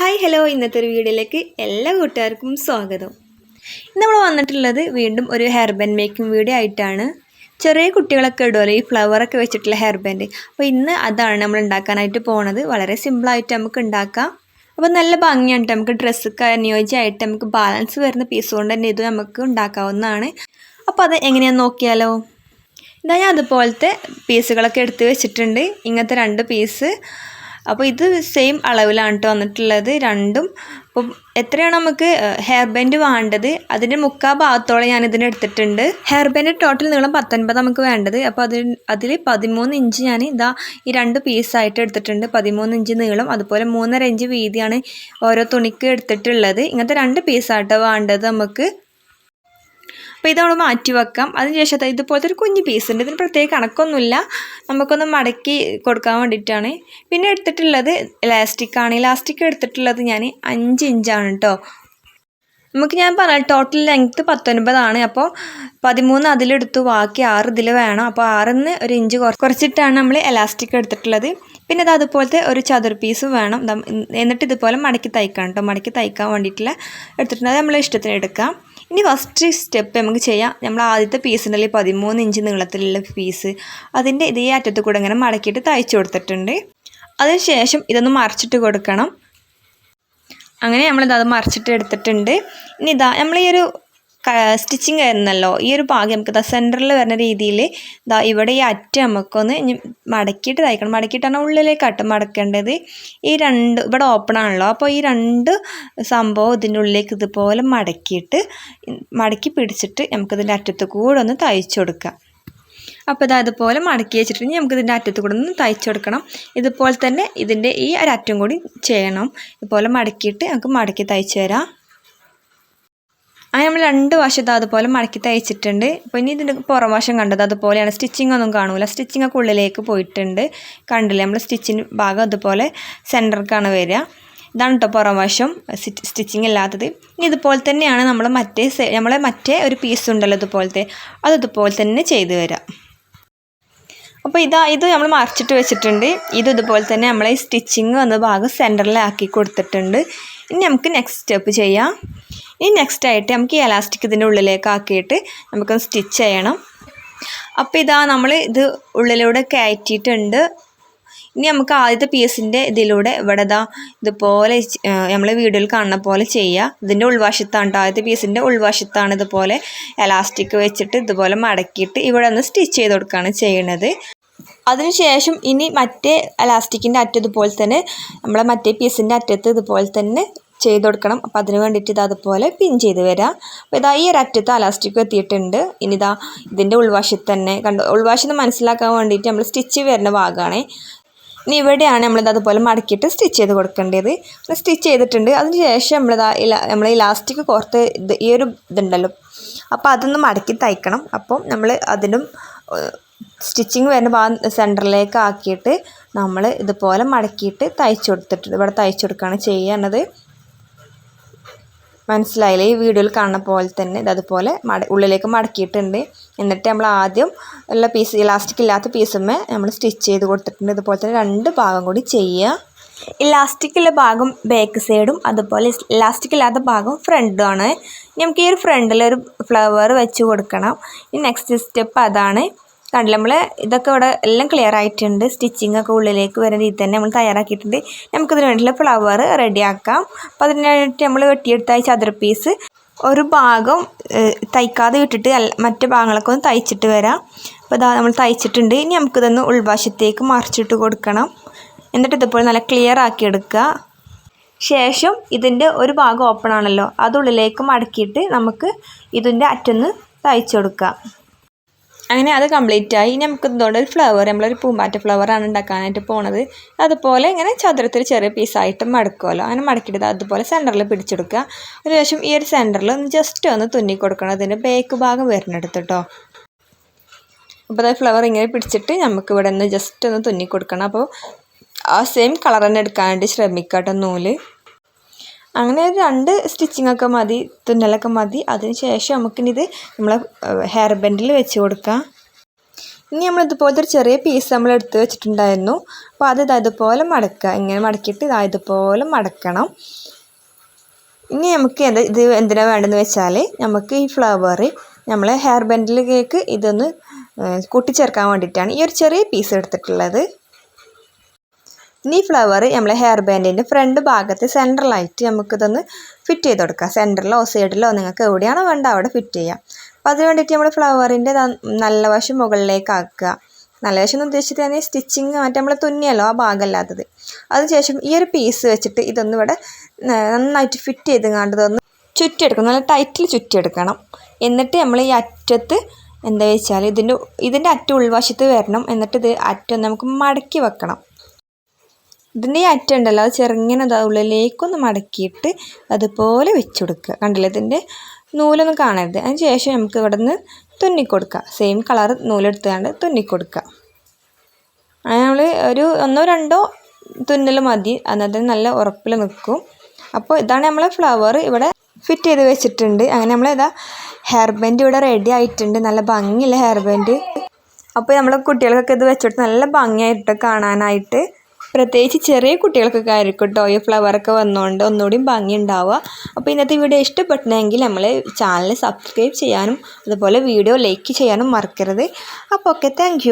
Hi hello. ഇന്നത്തെ ഒരു വീഡിയോയിലേക്ക് എല്ലാ കൂട്ടുകാർക്കും സ്വാഗതം. ഇന്ന് നമ്മൾ വന്നിട്ടുള്ളത് വീണ്ടും ഒരു ഹെയർ ബാൻഡ് മേക്കിംഗ് വീഡിയോ ആയിട്ടാണ്. ചെറിയ കുട്ടികളൊക്കെ ഇടുമല്ലോ ഈ ഫ്ലവറൊക്കെ വെച്ചിട്ടുള്ള ഹെയർ ബാൻഡ് അപ്പോൾ ഇന്ന് അതാണ് നമ്മൾ ഉണ്ടാക്കാനായിട്ട് പോണത്. വളരെ സിമ്പിളായിട്ട് നമുക്ക് ഉണ്ടാക്കാം. അപ്പോൾ നല്ല ഭംഗിയാണ്. നമുക്ക് ഡ്രസ്സൊക്കെ അനുയോജ്യമായിട്ട് നമുക്ക് ബാലൻസ് വരുന്ന പീസ് കൊണ്ട് തന്നെ ഇത് നമുക്ക് ഉണ്ടാക്കാവുന്നതാണ്. അപ്പോൾ അത് എങ്ങനെയാണെന്ന് നോക്കിയാലോ? ഇതാ ഞാൻ അതുപോലത്തെ പീസുകളൊക്കെ എടുത്ത് വെച്ചിട്ടുണ്ട്. ഇങ്ങനത്തെ രണ്ട് പീസ് അപ്പോൾ ഇത് സെയിം അളവിലാണ് കേട്ടോ വന്നിട്ടുള്ളത്. രണ്ടും അപ്പം എത്രയാണ് നമുക്ക് ഹെയർ ബാൻഡ് വേണ്ടത്? അതിന്റെ മുക്കാ ഭാഗത്തോളം ഞാൻ ഇതിന് എടുത്തിട്ടുണ്ട്. ഹെയർ ബാൻഡ് ടോട്ടൽ നീളം പത്തൊൻപത് നമുക്ക് വേണ്ടത്. അപ്പോൾ അതിൽ അതിൽ പതിമൂന്ന് ഇഞ്ച് ഞാൻ ഇതാ ഈ രണ്ട് പീസായിട്ട് എടുത്തിട്ടുണ്ട്. പതിമൂന്ന് ഇഞ്ച് നീളം അതുപോലെ മൂന്നര ഇഞ്ച് വീതിയാണ് ഓരോ തുണിക്ക് എടുത്തിട്ടുള്ളത്. ഇങ്ങനത്തെ രണ്ട് പീസായിട്ടാണ് വേണ്ടത് നമുക്ക്. അപ്പോൾ ഇത് നമ്മൾ മാറ്റി വെക്കാം. അതിനുശേഷം ഇതുപോലത്തെ ഒരു കുഞ്ഞ് പീസ് ഉണ്ട്. ഇതിന് പ്രത്യേക കണക്കൊന്നുമില്ല. നമുക്കൊന്ന് മടക്കി കൊടുക്കാൻ വേണ്ടിയിട്ടാണ്. പിന്നെ എടുത്തിട്ടുള്ളത് ഇലാസ്റ്റിക് ആണ്. ഇലാസ്റ്റിക് എടുത്തിട്ടുള്ളത് ഞാൻ അഞ്ച് ഇഞ്ചാണ് കേട്ടോ നമുക്ക് ഞാൻ പറഞ്ഞ ടോട്ടൽ ലെങ്ത്ത് പത്തൊൻപതാണ് അപ്പോൾ പതിമൂന്ന് അതിലെടുത്തു. ബാക്കി ആറ് ഇതിൽ വേണം. അപ്പോൾ ആറിന്ന് ഒരു ഇഞ്ച് കുറച്ചിട്ടാണ് നമ്മൾ എലാസ്റ്റിക് എടുത്തിട്ടുള്ളത്. പിന്നെ അത് അതുപോലത്തെ ഒരു ചതുർ പീസും വേണം. എന്നിട്ട് ഇതുപോലെ മടക്കി തയ്ക്കാം കേട്ടോ മടക്കി തയ്ക്കാൻ വേണ്ടിയിട്ടുള്ള എടുത്തിട്ടുണ്ട് നമ്മൾ ഇഷ്ടത്തിന് എടുക്കാം. ഇനി ഫസ്റ്റ് സ്റ്റെപ്പ് നമുക്ക് ചെയ്യാം. നമ്മൾ ആദ്യത്തെ പീസ് ഉണ്ടല്ലോ പതിമൂന്ന് ഇഞ്ച് നീളത്തിലുള്ള പീസ് അതിന്റെ ഇതേ അറ്റത്ത് കൂടെ ഇങ്ങനെ മടക്കിയിട്ട് തയ്ച്ചു കൊടുത്തിട്ടുണ്ട്. അതിനുശേഷം ഇതൊന്ന് മറിച്ചിട്ട് കൊടുക്കണം. അങ്ങനെ നമ്മളിത് അത് മറിച്ചിട്ട് എടുത്തിട്ടുണ്ട്. ഇനി ഇതാ നമ്മൾ ഈ ഒരു സ്റ്റിച്ചിങ് വരുന്നല്ലോ. ഈ ഒരു ഭാഗം നമുക്ക് ഇതാ സെന്ററിൽ വരുന്ന രീതിയിൽ ഇതാ ഇവിടെ ഈ അറ്റം നമുക്കൊന്ന് മടക്കിയിട്ട് തയ്ക്കണം. മടക്കിയിട്ടാണ് ഉള്ളിലേക്കാട്ട് മടക്കേണ്ടത് ഈ രണ്ട് ഇവിടെ ഓപ്പൺ ആണല്ലോ. അപ്പോൾ ഈ രണ്ട് സംഭവം ഇതിന്റെ ഉള്ളിലേക്ക് ഇതുപോലെ മടക്കിയിട്ട് മടക്കി പിടിച്ചിട്ട് നമുക്കിതിന്റെ അറ്റത്ത് കൂടെ ഒന്ന് തയ്ച്ചു കൊടുക്കാം. അപ്പോൾ ഇത് ഇതുപോലെ മടക്കി വെച്ചിട്ട് നമുക്ക് ഇതിന്റെ അറ്റത്ത് കൂടെ ഒന്ന് തയ്ച്ചു കൊടുക്കണം. ഇതുപോലെ തന്നെ ഇതിന്റെ ഈ ഒരു അറ്റം കൂടി ചെയ്യണം. ഇതുപോലെ മടക്കിയിട്ട് നമുക്ക് മടക്കി തയ്ച്ചു തരാം. അങ്ങനെ നമ്മൾ രണ്ട് വശത്ത് അതുപോലെ മടക്കി തയ്ച്ചിട്ടുണ്ട്. അപ്പോൾ ഇനി ഇതിന്റെ പുറം വശം കണ്ടത് അതുപോലെയാണ്. സ്റ്റിച്ചിങ് ഒന്നും കാണൂല. സ്റ്റിച്ചിങ് ഒക്കെ ഉള്ളിലേക്ക് പോയിട്ടുണ്ട്. കണ്ടില്ലേ? നമ്മൾ സ്റ്റിച്ചിന്റെ ഭാഗം അതുപോലെ സെന്ററിലേക്കാണ് വരിക. ഇതാണ് കേട്ടോ പുറം വശം. സ്റ്റിച്ചിങ് ഇല്ലാത്തത്. ഇനി ഇതുപോലെ തന്നെയാണ് നമ്മൾ മറ്റേ നമ്മളെ മറ്റേ ഒരു പീസ് ഉണ്ടല്ലോ ഇതുപോലത്തെ. അത് ഇതുപോലെ തന്നെ ചെയ്തു വരാം അപ്പോൾ ഇതാ ഇത് നമ്മൾ മറിച്ചിട്ട് വെച്ചിട്ടുണ്ട്. ഇത് ഇതുപോലെ തന്നെ നമ്മളെ സ്റ്റിച്ചിങ് വന്ന ഭാഗം സെന്ററിലാക്കി കൊടുത്തിട്ടുണ്ട്. ഇനി നമുക്ക് നെക്സ്റ്റ് സ്റ്റെപ്പ് ചെയ്യാം. ഇനി നെക്സ്റ്റ് ആയിട്ട് നമുക്ക് ഈ എലാസ്റ്റിക് ഇതിന്റെ ഉള്ളിലേക്ക് ആക്കിയിട്ട് നമുക്കൊന്ന് സ്റ്റിച്ച് ചെയ്യണം. അപ്പോൾ ഇതാ നമ്മൾ ഇത് ഉള്ളിലൂടെ കയറ്റിയിട്ടുണ്ട്. ഇനി നമുക്ക് ആദ്യത്തെ പീസിന്റെ ഇതിലൂടെ ഇവിടെ ഇതാ ഇതുപോലെ നമ്മൾ വീഡിയോയിൽ കാണുന്ന പോലെ ചെയ്യുക ഇതിന്റെ ഉൾവശത്താണ് ആദ്യത്തെ പീസിന്റെ ഉൾവശത്താണ് ഇതുപോലെ എലാസ്റ്റിക് വെച്ചിട്ട് ഇതുപോലെ മടക്കിയിട്ട് ഇവിടെ ഒന്ന് സ്റ്റിച്ച് ചെയ്ത് കൊടുക്കുകയാണ് ചെയ്യണത്. അതിനുശേഷം ഇനി മറ്റേ എലാസ്റ്റിക്കിന്റെ അറ്റം ഇതുപോലെ തന്നെ നമ്മളെ മറ്റേ പീസിന്റെ അറ്റത്ത് ഇതുപോലെ തന്നെ ചെയ്ത് കൊടുക്കണം അപ്പോൾ അതിന് വേണ്ടിയിട്ട് ഇത് അതുപോലെ പിൻ ചെയ്ത് വരാം. അപ്പോൾ ഇതാ ഈ ഒരു അറ്റത്ത് അലാസ്റ്റിക് എത്തിയിട്ടുണ്ട്. ഇനി ഇതാ ഇതിന്റെ ഉൾവശത്ത് തന്നെ കണ്ടു? ഉൾവശത്ത് മനസ്സിലാക്കാൻ വേണ്ടിയിട്ട് നമ്മൾ സ്റ്റിച്ച് വരുന്ന ഭാഗമാണ് ഇനി ഇവിടെയാണ് നമ്മളിത് അതുപോലെ മടക്കിയിട്ട് സ്റ്റിച്ച് ചെയ്ത് കൊടുക്കേണ്ടത്. സ്റ്റിച്ച് ചെയ്തിട്ടുണ്ട്. അതിന് ശേഷം നമ്മളിതാ ഇലാ നമ്മൾ ഇലാസ്റ്റിക് കോർത്ത് ഇത് ഈ ഒരു ഇതുണ്ടല്ലോ. അപ്പോൾ അതൊന്ന് മടക്കി തയ്ക്കണം. അപ്പം നമ്മൾ അതിനും സ്റ്റിച്ചിങ് വരുന്ന ഭാഗം സെന്ററിലേക്ക് ആക്കിയിട്ട് നമ്മൾ ഇതുപോലെ മടക്കിയിട്ട് തയ്ച്ചു കൊടുത്തിട്ടുണ്ട് ഇവിടെ തയ്ച്ചു കൊടുക്കുകയാണ് ചെയ്യേണ്ടത് മനസ്സിലായില്ലേ? ഈ വീഡിയോയിൽ കാണുന്ന പോലെ തന്നെ ഇതതുപോലെ മട ഉള്ളിലേക്ക് മടക്കിയിട്ടുണ്ട്. എന്നിട്ട് നമ്മൾ ആദ്യം ഉള്ള പീസ് ഇലാസ്റ്റിക് ഇല്ലാത്ത പീസുമേ നമ്മൾ സ്റ്റിച്ച് ചെയ്ത് കൊടുത്തിട്ടുണ്ട്. ഇതുപോലെ തന്നെ രണ്ട് ഭാഗം കൂടി ചെയ്യുക. ഇലാസ്റ്റിക് ഉള്ള ഭാഗം ബാക്ക് സൈഡും അതുപോലെ ഇലാസ്റ്റിക് ഇല്ലാത്ത ഭാഗം ഫ്രണ്ടും ആണ്. ഇനി നമുക്ക് ഈ ഒരു ഫ്രണ്ടിലൊരു ഫ്ലവർ വെച്ച് കൊടുക്കണം. ഈ നെക്സ്റ്റ് സ്റ്റെപ്പ് അതാണ്. കണ്ടില്ല? നമ്മൾ ഇതൊക്കെ ഇവിടെ എല്ലാം ക്ലിയർ ആയിട്ടുണ്ട്. സ്റ്റിച്ചിങ് ഒക്കെ ഉള്ളിലേക്ക് വരുന്ന രീതി തന്നെ നമ്മൾ തയ്യാറാക്കിയിട്ടുണ്ട്. നമുക്കിതിന് വേണ്ടിയിട്ടുള്ള ഫ്ലവർ റെഡിയാക്കാം അപ്പോൾ അതിന് വേണ്ടിയിട്ട് നമ്മൾ വെട്ടിയെടുത്ത ഈ ചതുര പീസ് ഒരു ഭാഗം തയ്ക്കാതെ വിട്ടിട്ട് മറ്റു ഭാഗങ്ങളൊക്കെ ഒന്ന് തയ്ച്ചിട്ട് വരാം. അപ്പോൾ ഇതാ നമ്മൾ തയ്ച്ചിട്ടുണ്ട്. ഇനി നമുക്കിതൊന്ന് ഉൾവശത്തേക്ക് മറിച്ചിട്ട് കൊടുക്കണം. എന്നിട്ട് ഇതുപോലെ നല്ല ക്ലിയർ ആക്കി എടുക്കുക. ശേഷം ഇതിന്റെ ഒരു ഭാഗം ഓപ്പൺ ആണല്ലോ. അതുള്ളിലേക്ക് മടക്കിയിട്ട് നമുക്ക് ഇതിന്റെ അറ്റൊന്ന് തയ്ച്ചു കൊടുക്കാം. അങ്ങനെ അത് കംപ്ലീറ്റ് ആയി. ഇനി നമുക്ക് ഇതുകൊണ്ട് ഒരു ഫ്ലവർ നമ്മളൊരു പൂമ്പാറ്റ ഫ്ലവറാണ് ഉണ്ടാക്കാനായിട്ട് പോണത്. അതുപോലെ ഇങ്ങനെ ചതുരത്തിൽ ചെറിയ പീസായിട്ട് മടക്കുമല്ലോ അങ്ങനെ മടക്കിയിട്ട് അതുപോലെ സെന്ററിൽ പിടിച്ചെടുക്കുക. ഒരു ശേഷം ഈ ഒരു സെന്ററിൽ ഒന്ന് ജസ്റ്റ് ഒന്ന് തുന്നി കൊടുക്കണം. അതിന്റെ ബേക്ക് ഭാഗം വരുന്നിടത്ത് കേട്ടോ അപ്പോൾ അത് ഫ്ലവർ ഇങ്ങനെ പിടിച്ചിട്ട് നമുക്ക് ഇവിടെ നിന്ന് ജസ്റ്റ് ഒന്ന് തുന്നി കൊടുക്കണം. അപ്പോൾ ആ സെയിം കളർ തന്നെ എടുക്കാനായിട്ട് ശ്രമിക്കാം കേട്ടോ നൂൽ. അങ്ങനെ ഒരു രണ്ട് സ്റ്റിച്ചിങ്ങൊക്കെ മതി തുന്നലൊക്കെ മതി. അതിനുശേഷം നമുക്കിനി ഇത് നമ്മളെ ഹെയർ ബെൻഡിൽ വെച്ച് കൊടുക്കാം. ഇനി നമ്മൾ ഇതുപോലത്തെ ഒരു ചെറിയ പീസ് നമ്മൾ എടുത്ത് വെച്ചിട്ടുണ്ടായിരുന്നു. അപ്പോൾ അത് ഇതായതുപോലെ മടക്കുക. ഇങ്ങനെ മടക്കിയിട്ട് ഇതാ ഇതുപോലെ മടക്കണം. ഇനി നമുക്ക് എന്താ ഇത് എന്തിനാണ് വേണ്ടതെന്ന് വെച്ചാൽ നമുക്ക് ഈ ഫ്ലവർ നമ്മൾ ഹെയർ ബെൻഡിലേക്ക് ഇതൊന്ന് കൂട്ടിച്ചേർക്കാൻ വേണ്ടിയിട്ടാണ് ഈ ഒരു ചെറിയ പീസ് എടുത്തിട്ടുള്ളത്. ഇനി ഫ്ലവർ നമ്മളെ ഹെയർ ബാൻഡിന്റെ ഫ്രണ്ട് ഭാഗത്ത് സെൻട്രലായിട്ട് നമുക്കിതൊന്ന് ഫിറ്റ് ചെയ്ത് കൊടുക്കാം. സെന്ററിലോ സൈഡിലോ നിങ്ങൾക്ക് എവിടെയാണോ വേണ്ട അവിടെ ഫിറ്റ് ചെയ്യാം. അപ്പോൾ അതിന് വേണ്ടിയിട്ട് നമ്മൾ ഫ്ലവറിന്റെ നല്ല വശം മുകളിലേക്ക് ആക്കുക. നല്ല വശം എന്ന് ഉദ്ദേശിച്ചത് തന്നെ സ്റ്റിച്ചിങ് മറ്റേ നമ്മൾ തുന്നിയല്ലോ ആ ഭാഗമല്ലാത്തത്. അതിനുശേഷം ഈ ഒരു പീസ് വെച്ചിട്ട് ഇതൊന്നും ഇവിടെ നന്നായിട്ട് ഫിറ്റ് ചെയ്ത് കണ്ടതൊന്ന് ചുറ്റിയെടുക്കണം. നല്ല ടൈറ്റിൽ ചുറ്റിയെടുക്കണം. എന്നിട്ട് നമ്മൾ ഈ അറ്റത്ത് എന്താ വെച്ചാൽ ഇതിന്റെ ഇതിന്റെ അറ്റ ഉൾവശത്ത് വരണം. എന്നിട്ട് ഇത് അറ്റം നമുക്ക് മടക്കി വെക്കണം. ഇതിന്റെ അറ്റം ഉണ്ടല്ലോ അത് ചെറുങ്ങനെ അത് ഉള്ളിലേക്കൊന്ന് മടക്കിയിട്ട് അതുപോലെ വെച്ച് കൊടുക്കുക കണ്ടില്ലേ? ഇതിന്റെ നൂലൊന്നും കാണരുത്. അതിന് ശേഷം നമുക്ക് ഇവിടെ നിന്ന് തുന്നിക്കൊടുക്കുക. Same colour നൂലെടുത്തുകൊണ്ട് തുന്നിക്കൊടുക്കുക. അങ്ങനെ നമ്മൾ ഒരു ഒന്നോ രണ്ടോ തുന്നൽ മതി. അന്നത്തെ നല്ല ഉറപ്പിൽ നിൽക്കും. അപ്പോൾ ഇതാണ് നമ്മളെ ഫ്ലവർ ഇവിടെ ഫിറ്റ് ചെയ്ത് വെച്ചിട്ടുണ്ട്. അങ്ങനെ നമ്മൾ ഇതാ ഹെയർ ബാൻഡ് ഇവിടെ റെഡി ആയിട്ടുണ്ട്. നല്ല ഭംഗിയുള്ള ഹെയർ ബാൻഡ് അപ്പോൾ നമ്മളെ കുട്ടികൾക്കൊക്കെ ഇത് വെച്ചിട്ട് നല്ല ഭംഗിയായിട്ട് കാണാനായിട്ട് പ്രത്യേകിച്ച് ചെറിയ കുട്ടികൾക്കൊക്കെ ആയിരിക്കും കേട്ടോ ഈ ഫ്ലവറൊക്കെ വന്നുകൊണ്ട് ഒന്നുകൂടി ഭംഗി ഉണ്ടാവുക അപ്പോൾ ഇന്നത്തെ വീഡിയോ ഇഷ്ടപ്പെട്ടെങ്കിൽ നമ്മൾ ചാനൽ സബ്സ്ക്രൈബ് ചെയ്യാനും അതുപോലെ വീഡിയോ ലൈക്ക് ചെയ്യാനും മറക്കരുത്. അപ്പോൾ ഓക്കെ താങ്ക്